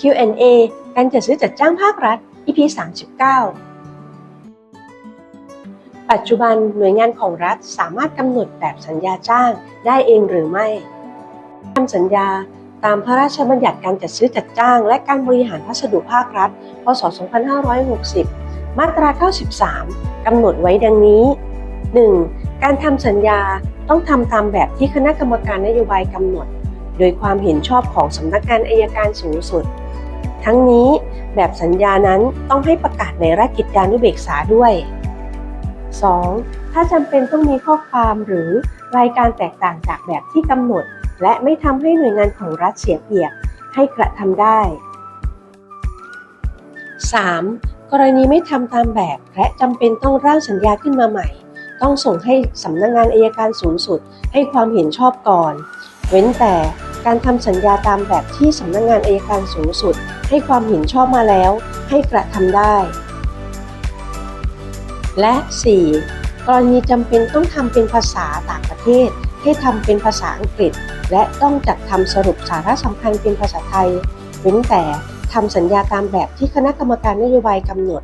Q&A การจัดซื้อจัดจ้างภาครัฐ EP 39 ปัจจุบันหน่วยงานของรัฐสามารถกำหนดแบบสัญญาจ้างได้เองหรือไม่ทำสัญญาตามพระราชบัญญัติการจัดซื้อจัดจ้าง และการบริหารพัสดุภาครัฐ พศ 2560 มาตรา 93 กำหนดไว้ดังนี้ 1. การทำสัญญาต้องทำตามแบบที่คณะกรรมการนโยบายกำหนด โดยความเห็นชอบของสำนักงานอายการสูงสุด ทั้งนี้แบบสัญญานั้นต้องให้ประกาศในราชกิจจานุเบกษาด้วย 2. ถ้าจำเป็นต้องมีข้อความหรือรายการแตกต่างจากแบบที่กำหนด และไม่ทำให้หน่วยงานของรัฐเสียเปรียบให้กระทำได้ 3. กรณีไม่ทำตามแบบและจำเป็นต้องร่างสัญญาขึ้นมาใหม่ ต้องส่งให้สำนักงานอายการสูงสุดให้ความเห็นชอบก่อน เว้นแต่ การทำสัญญาตามแบบที่สำนักงานอายการสูงสุด ให้ความเห็นชอบมาแล้ว ให้กระทำได้ และ 4. กรณีจำเป็นต้องทำเป็นภาษาต่างประเทศ ให้ทำเป็นภาษาอังกฤษ และต้องจัดทำสรุปสาระสำคัญเป็นภาษาไทย เว้นแต่ทำสัญญาตามแบบที่คณะกรรมการนโยบายกำหนด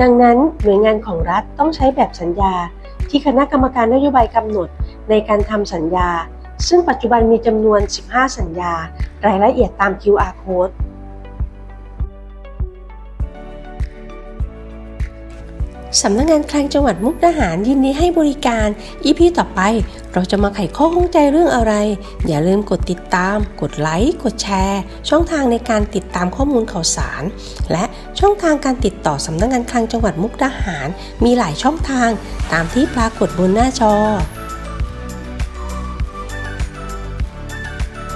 ดังนั้นหน่วยงานของรัฐต้องใช้แบบสัญญา ที่คณะกรรมการนโยบายกำหนดในการทำสัญญา ซึ่งปัจจุบันมีจำนวน 15 สัญญา รายละเอียดตาม QR code สำนักงงานคลังจังหวัดมุกดาหารยินดีให้บริการ EP ต่อไป เราจะมาไขข้อข้องใจเรื่องอะไร อย่าลืมกดติดตาม กดไลค์กดแชร์ ช่องทางในการติดตามข้อมูลข่าวสาร และช่องทางการติดต่อสำนักงงานคลังจังหวัดมุกดาหาร มีหลายช่องทางตามที่ปรากฏบนหน้าจอ